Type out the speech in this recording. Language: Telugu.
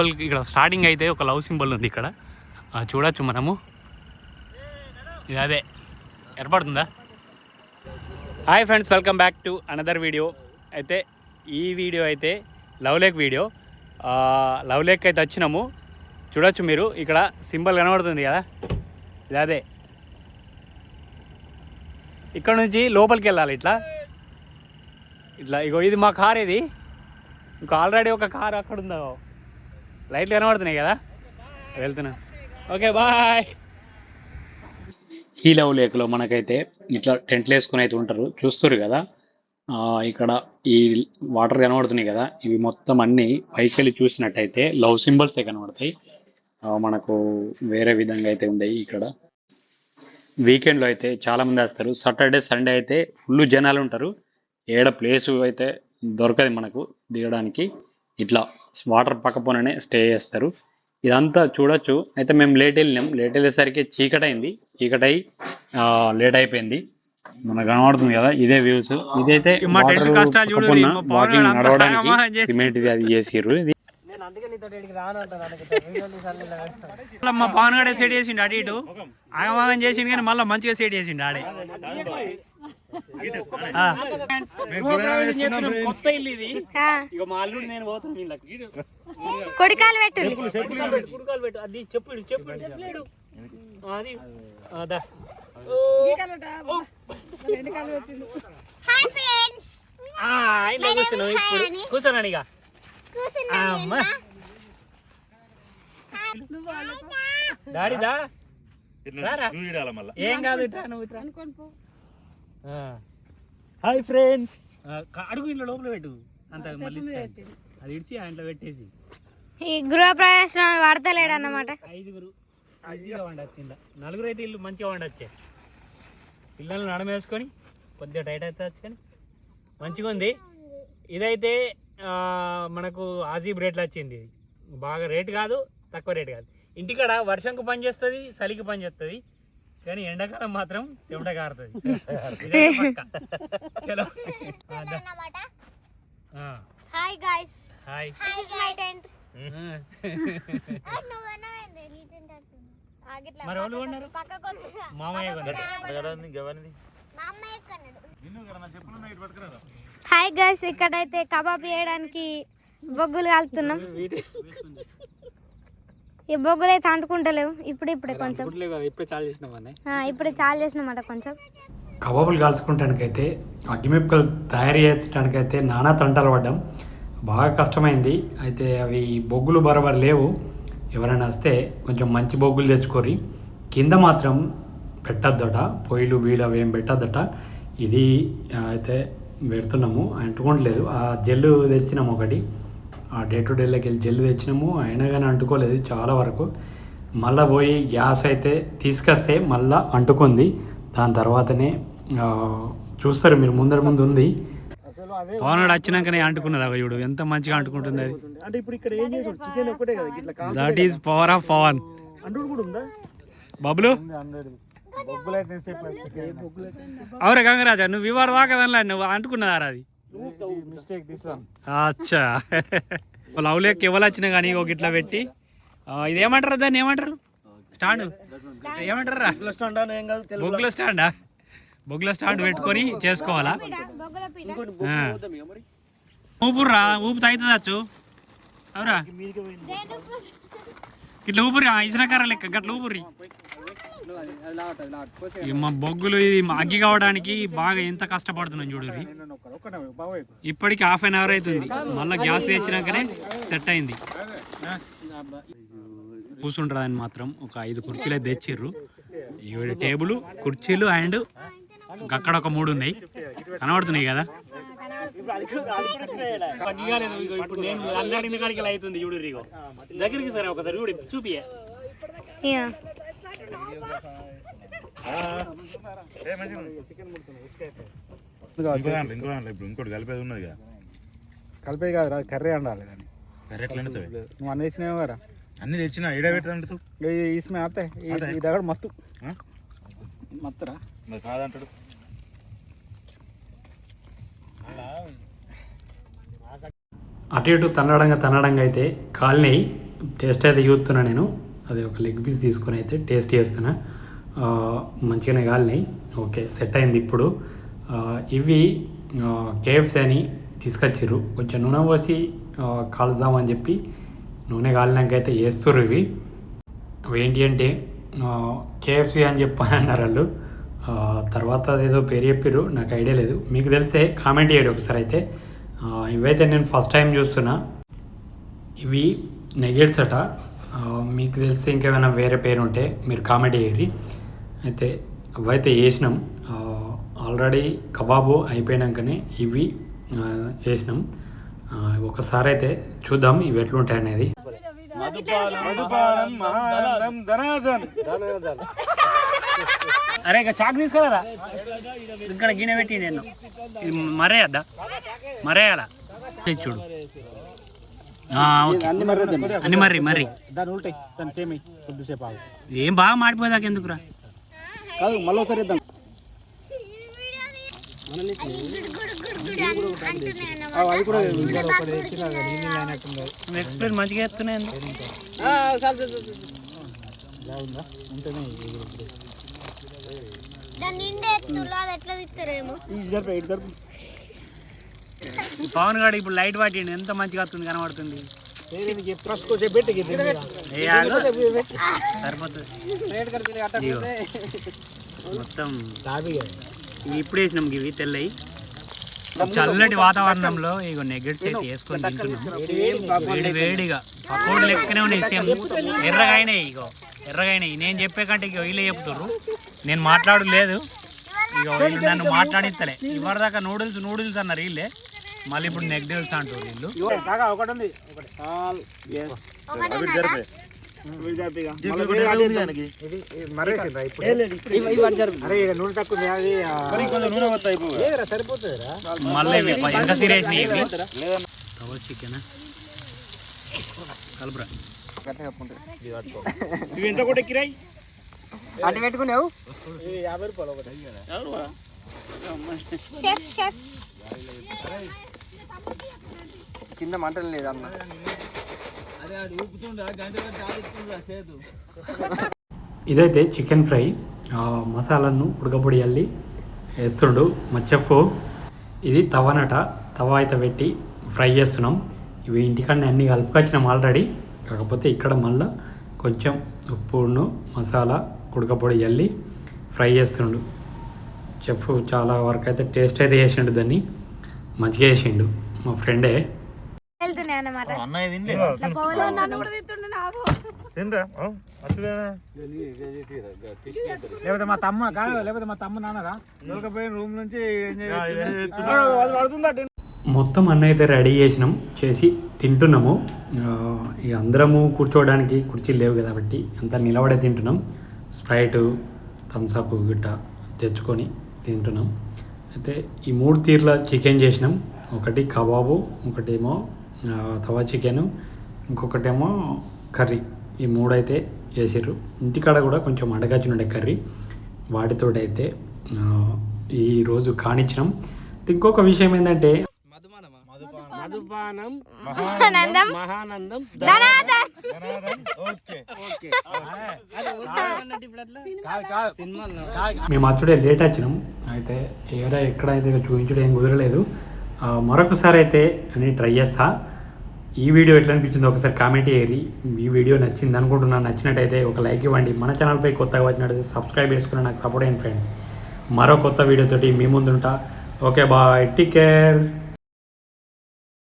సింపుల్ ఇక్కడ స్టార్టింగ్ అయితే ఒక లవ్ సింబల్ ఉంది ఇక్కడ. చూడొచ్చు మనము. ఇది అదే. ఏర్పడుతుందా? Hi friends welcome back to another video. అయితే ఈ వీడియో అయితే love lake video. Love lake అయితే వచ్చినాము. చూడొచ్చు మీరు ఇక్కడ సింబల్ కనబడుతుంది కదా. ఇది అదే. ఇక్కడ నుంచి లోపలికి వెళ్ళాలి ఇట్లా. ఇట్లా ఇగో ఇది మా కార్ ఇది. ఇంకా ఆల్రెడీ ఒక కార్ అక్కడ ఉందో. లైట్లు కనబడుతున్నాయి కదా? వెళ్తున్నా. Okay bye. ఈ లవ్ లేక్లో మనకైతే ఇట్లా టెంట్లు వేసుకుని అయితే ఉంటారు. చూస్తారు కదా? ఇక్కడ ఈ వాటర్ కనబడుతున్నాయి కదా? ఇవి మొత్తం అన్ని పైకి వెళ్ళి చూసినట్టయితే లవ్ సింబల్సే కనబడతాయి. మనకు వేరే విధంగా అయితే ఉండేవి ఇక్కడ. వీకెండ్లో అయితే చాలామంది వేస్తారు. వస్తారు సాటర్డే సండే అయితే ఫుల్ జనాలు ఉంటారు. ఏడ ప్లేస్ అయితే దొరకదు మనకు దిగడానికి. ఇట్లా వాటర్ పక్కపోనే స్టే చేస్తారు. ఇదంతా చూడొచ్చు. అయితే మేము లేట్ వెళ్ళినాం. లేట్ వెళ్ళేసరికి చీకటి అయింది చీకటి అయి లేట్ అయిపోయింది. మనకు కనబడుతుంది కదా ఇదే వ్యూస్ ఇదైతే వాకింగ్ నడవడానికి సిమెంట్ ఇది అది చేసిర్రు. ఇది మళ్ళీ మా పవన్ గడే సెట్ చేసిండు అటు ఇటు. ఆగమాగం చేసిండు కానీ మళ్ళీ మంచిగా సెట్ చేసిండు ఆడే. కొత్త ఇల్లు ఇది. ఇక మా అల్లుడు నేను పోతాను వీళ్ళకి కొడికాలు పెట్టు. కుడుకాలు అది చెప్పుడు చెప్పుడు అది. ఆ, దా. హాయ్ ఫ్రెండ్స్ ఆ, ఇంట్లో కూర్చున్నావు ఇప్పుడు. కూర్చున్నాను ఇక అమ్మ. డాడీ దా. రారా. ఏం కాదు ఇట్రా నువ్వు. హాయ్ ఫ్రెండ్స్ అడుగు ఇంట్లో లోపల పెట్టు. అంత మళ్ళీ. అది ఇడిచి ఆ ఇంట్లో పెట్టేసి. ఈ గృహప్రవేశం వాడతలేడు అన్నమాట. ఐదుగురు ఈజీగా వండొచ్చు ఇంట్లో. నలుగురు అయితే ఇల్లు మంచిగా వండొచ్చే. పిల్లల్ని నడమేసుకొని కొద్దిగా టైట్ అయితే కానీ మంచిగా ఉంది. ఇదైతే మనకు ఆజీబ్ రేట్లు వచ్చింది. ఇది బాగా రేట్ కాదు తక్కువ రేట్ కాదు. ఇంటికాడ వర్షంకు పని చేస్తుంది చలికి పని చేస్తుంది కానీ ఎండాకాలం మాత్రం చెమట కారుతుంది. Hi guys hi my tent మరి ఎవరు కొన్నారు? మామయ్య. మా హాయ్ గైస్ ఇక్కడైతే కబాబ్ చేయడానికి బొగ్గులు కాలుతున్నాం. ఈ బొగ్గులు అయితే అంటుకుంటలేవు. ఇప్పుడు ఇప్పుడే కొంచెం. ఇప్పుడే చాలు చేసినామని ఆ, ఇప్పుడే చాలు చేసినమాట కొంచెం. కబాబులు కాల్చుకుంటానికైతే అగ్గిమిప్పులు తయారు చేయడానికైతే నానా తంటాలు పడ్డాం. బాగా కష్టమైంది. అయితే అవి బొగ్గులు బరబర్ లేవు. ఎవరైనా వస్తే కొంచెం మంచి బొగ్గులు తెచ్చుకోరి కింద మాత్రం పెట్టద్దట. పొయ్యిలు వీలు అవి ఏం పెట్టద్దట. ఇది అయితే పెడుతున్నాము. అంటుకోవట్లేదు. ఆ జెల్లు తెచ్చినాము ఒకటి. ఆ డే టు డేలోకి వెళ్ళి జెల్లు తెచ్చినాము. అయినా కానీ అంటుకోలేదు చాలా వరకు. మళ్ళీ పోయి గ్యాస్ అయితే తీసుకొస్తే మళ్ళీ అంటుకుంది. దాని తర్వాతనే చూస్తారు మీరు ముందర ముందు ఉంది. అసలు అదే పవన్ గడు వచ్చినాకనే అంటుకున్నది అవి చూడు. ఎంత మంచిగా అంటుకుంటుంది అది. అంటే ఇప్పుడు ఇక్కడ ఏం చేసాడు చికెన్ ఒక్కటే కదా ఇట్లా కాదు. That is power of Pawan అంటుడు కూడా ఉందా? అవురా గంగరాజా నువ్వు ఇవాళ దాకా దానిలో నువ్వు అంటుకున్నదారా అది? మిస్టేక్ దిస్ వన్ అచ్చా. లవ్ లేక్ ఎవరు వచ్చినా కానీ ఒక ఇట్లా పెట్టి. ఆ, ఇది ఏమంటారు దాన్ని? ఏమంటారు? స్టాండ్. ఏమంటారు బొగ్గుల స్టాండా బొగ్గుల స్టాండ్? పెట్టుకొని చేసుకోవాలా. ఊపుర్రా ఊపు తాగుతుందచ్చు అవురా. ఇట్లా ఊపిరి ఇసునకర్ర లెక్క గట్ల ఊపిరి మా బొగ్గులు ఇది మా అగ్గి కావడానికి బాగా ఎంత కష్టపడుతున్నాం బాబాయ్ ఇప్పటికి హాఫ్ అన్ అవర్ అవుతుంది. మళ్ళీ గ్యాస్ తెచ్చినాకనే సెట్ అయింది. కూర్చుంటారని మాత్రం ఒక ఐదు కుర్చీలు అయితే తెచ్చిర్రు. ఈ టేబుల్ కుర్చీలు అండ్ అక్కడ ఒక మూడు ఉన్నాయి. కనబడుతున్నాయి కదా? ఇప్పుడు నేను అల్లాడిన కాడికి ఇలా అవుతుంది చూడు రీగో దగ్గరికి సరే ఒకసారి చూడు చూపియే ఇంకోటి కలిపేది ఉన్నది కలిపేది కాదు రా కర్రీ అండాలి దాన్ని కర్రీ ఎట్లా నువ్వు అన్న తెచ్చినావు కదా అన్ని తెచ్చిన ఈడ పెట్టదు ఈస్మే ఆతే ఈ ఈ దగ్గర మత్తు మత్తురా మరి కాదంటాడు అటు ఇటు తన్నడంగా తన్నడంగా అయితే కాలనీ టేస్ట్ అయితే చూస్తున్నా నేను. అది ఒక లెగ్ పీస్ తీసుకొని అయితే టేస్ట్ చేస్తున్నా. మంచిగానే కాలినాయి. ఓకే సెట్ అయింది ఇప్పుడు. ఇవి కేఎఫ్సీ అని తీసుకొచ్చిర్రు. కొంచెం నూనె పోసి కాలుద్దామని చెప్పి నూనె కాలినాక అయితే వేస్తుర్రు ఇవి. అవి ఏంటి అంటే కేఎఫ్సీ అని చెప్పని అన్నారు వాళ్ళు. తర్వాత అదేదో పేరు చెప్పారు నాకు ఐడియా లేదు. మీకు తెలిస్తే కామెంట్ చేయరు ఒకసారి అయితే. ఇవైతే నేను ఫస్ట్ టైం చూస్తున్నా. ఇవి నెగెట్స్ అట. మీకు తెలిస్తే ఇంకేమైనా వేరే పేరు ఉంటే మీరు కామెంట్ చేయరి అయితే అవైతే వేసినాం ఆల్రెడీ కబాబు అయిపోయినాకనే ఇవి వేసినాం ఒకసారి అయితే చూద్దాం ఇవి ఎట్లుంటాయి అనేది అరే ఇక చాక్ తీసుకురారా? ఇక్కడ గిన్నె పెట్టి నేను. ఇది మరేయద్దా మరేయాలా చూడు. అన్ని మర్రి మర్రి దాని ఉల్టాయి దాని సేమ్ కొద్దిసేపు ఆగు. ఏం బాగా మాడిపోదాక ఎందుకురా? కాదు మళ్ళీ ఒకసారి ఇద్దాం. అది కూడా ఎక్స్ప్లెయిన్ మంచిగా చెప్తున్నాయి బాగుందా? ఉంటేనే పవన్ గారు ఇప్పుడు లైట్ పట్టిండు ఎంత మంచిగా వస్తుంది కనబడుతుంది? సరిపోతుంది. మొత్తం ఇప్పుడు వేసినాం ఇవి తెల్లయి చల్లటి వాతావరణంలో ఇగో నెగెట్స్ అయితే వేసుకొని తింటున్నాం. వేడి వేడిగా. పకోడీ లెక్కనే ఉన్నాయి సేమ్. ఎర్రగా అయినాయి ఇగో. ఎర్రగా నేను చెప్పే కంటే ఇక వీళ్ళే చెప్తారు నేను మాట్లాడు లేదు ఇగో నన్ను మాట్లాడిస్తలే. ఇవరిదాకా నూడిల్స్ నూడిల్స్ అన్నారు వీళ్ళే. మళ్ళీ ఇప్పుడు నెగటివ్స్ అంటారు వీళ్ళు. ఒకటి ఉంది. మళ్ళీ ఎంత సీరియస్ చికెన్? కలుపురా. ఇవి ఎంత కూడా అటు పెట్టుకున్నావు? యాభై రూపాయలు ఒకటి. షెఫ్ షెఫ్ కింద మంటలు లేదు ఇదైతే చికెన్ ఫ్రై. మసాలాను ఉడకపొడి అల్లి వేస్తుండు మా చెఫ్ ఇది తవనట తవ అయితే పెట్టి ఫ్రై చేస్తున్నాం. ఇవి ఇంటికన్నా అన్ని కలుపుకొచ్చినాం ఆల్రెడీ. కాకపోతే ఇక్కడ మళ్ళా కొంచెం ఉప్పును మసాలా ఉడకపొడి అల్లి ఫ్రై చేస్తుండు. చెఫ్ చాలా వరకు అయితే టేస్ట్ అయితే చేసిండు దాన్ని. మంచిగా చేసిండు. మా ఫ్రెండే. వెళ్తున్నాయి అన్నమాట లేకపోతే మా తమ్మ కాదు లేకపోతే మా తమ్మ నాన్నరా దొరకపోయిన రూమ్ నుంచి మొత్తం అన్న అయితే రెడీ చేసినాం చేసి తింటున్నాము. ఇక అందరము కూర్చోవడానికి కుర్చీలు లేవు కాబట్టి అంతా నిలబడే తింటున్నాం. స్ప్రైట్ థమ్స్అప్ గిట్ట తెచ్చుకొని తింటున్నాం. అయితే ఈ మూడు తీర్ల చికెన్ చేసినాం. ఒకటి కబాబు ఒకటేమో తవా చికెన్ ఇంకొకటేమో కర్రీ. ఈ మూడు అయితే చేసారు ఇంటికాడ కూడా కొంచెం అడగాల్సిన కర్రీ. వాటితోటైతే ఈరోజు కానిచ్చినాం. ఇంకొక విషయం ఏంటంటే మధుపానం. మహానందం. మేము అచ్చుడే లేట్ వచ్చినాం. అయితే ఏడ ఎక్కడైతే ఇక చూపించడం ఏం కుదరలేదు. మరొకసారి అయితే నేను ట్రై చేస్తా. ఈ వీడియో ఎట్లా అనిపించిందో ఒకసారి కామెంట్ చేయరి ఈ వీడియో నచ్చింది అనుకుంటున్నాను నచ్చినట్టయితే ఒక లైక్ ఇవ్వండి. మన ఛానల్పై కొత్తగా వచ్చినట్టయితే సబ్స్క్రైబ్ చేసుకుని నాకు సపోర్ట్ అయ్యండి ఫ్రెండ్స్. మరో కొత్త వీడియోతోటి మీ ముందుంటా. Okay bye. Take care.